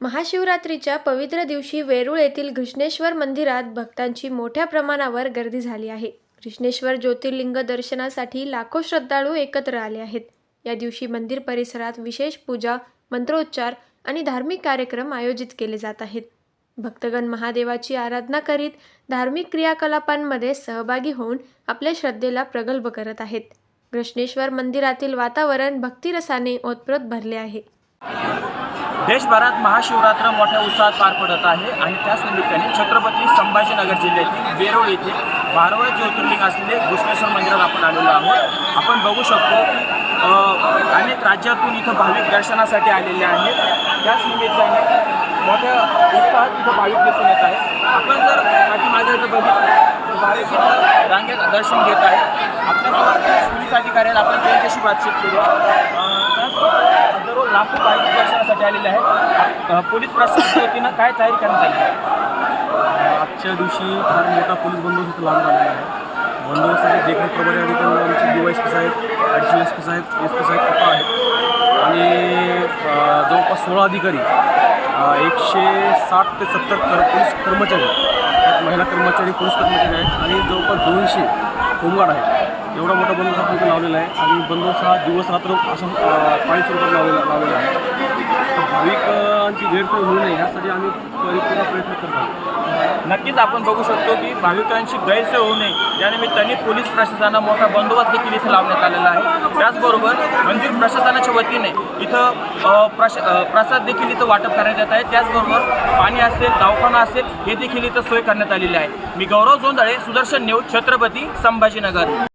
महाशिवरात्रीच्या पवित्र दिवशी वेरूळ येथील घृष्णेश्वर मंदिरात भक्तांची मोठ्या प्रमाणावर गर्दी झाली आहे. घृष्णेश्वर ज्योतिर्लिंग दर्शनासाठी लाखो श्रद्धाळू एकत्र आले आहेत. या दिवशी मंदिर परिसरात विशेष पूजा मंत्रोच्चार आणि धार्मिक कार्यक्रम आयोजित केले जात आहेत. भक्तगण महादेवाची आराधना करीत धार्मिक क्रियाकलापांमध्ये सहभागी होऊन आपल्या श्रद्धेला प्रगल्भ करत आहेत. घृष्णेश्वर मंदिरातील वातावरण भक्तिरसाने ओतप्रोत भरले आहे. देशभरात महाशिवरात्र मोठ्या उत्साहात पार पडत आहे आणि त्याच निमित्ताने छत्रपती संभाजीनगर जिल्ह्यातील वेरूळ येथे बारावं ज्योतिर्लिंग असलेले घुष्णेश्वर मंदिरात आपण आलेलो आहोत. आपण बघू शकतो की अनेक राज्यातून इथं भाविक दर्शनासाठी आलेले आहेत. त्याच निमित्ताने मोठ्या उत्साहात इथं भाविक दिसून येत आहे आपण जर पाठीमागे जर बघितलं रांगेत दर्शन घेत आहे. आपल्या पोलीस अधिकारी आपण त्यांच्याशी बातचीत करू. दररोज हजारो लाखो बाईक दर्शनासाठी आलेले आहेत. पोलीस प्रशासनाच्या वतीनं काय तयारी करण्यात आली? आहे आजच्या दिवशी फार मोठा पोलीस बंदोबस्त लावून आलेला आहे. बंदोबस्ताची देखरेख प्रभारी अधिकारी आमचे डी वाय एस पी साहेब ॲडिशनल एस पी साहेब एस पी साहेब स्वतः आहेत. आणि जवळपास सोळा अधिकारी एकशे साठ ते सत्तर कर पोलीस कर्मचारी त्यात महिला कर्मचारी पुरुष कर्मचारी आहेत आणि जवळपास दोनशे होमगार्ड आहेत. एवढा मोठा बंदोबस्त आपण इथे लावलेला आहे आणि बंदोबस्त हा दिवस रात्र असं पाणी पाळी स्वरूपात लावलेला लावलेला आहे. भाविकांची गैरसोय होऊ नये यासाठी आम्ही परिपूर्ण प्रयत्न करतो नक्कीच आपण बघू शकतो की भाविकांची गैरसोय होऊ नये. यानिमित्ताने पोलीस प्रशासनानं मोठा बंदोबस्त देखील इथं लावण्यात आलेला आहे. त्याचबरोबर मंदिर प्रशासनाच्या वतीने इथं प्रश प्रसाद देखील इथं वाटप करण्यात येत आहे. त्याचबरोबर पाणी असेल दवाखाना असेल हे देखील इथं सोय करण्यात आलेली आहे. मी गौरव जोंधळे सुदर्शन न्यूज छत्रपती संभाजीनगर.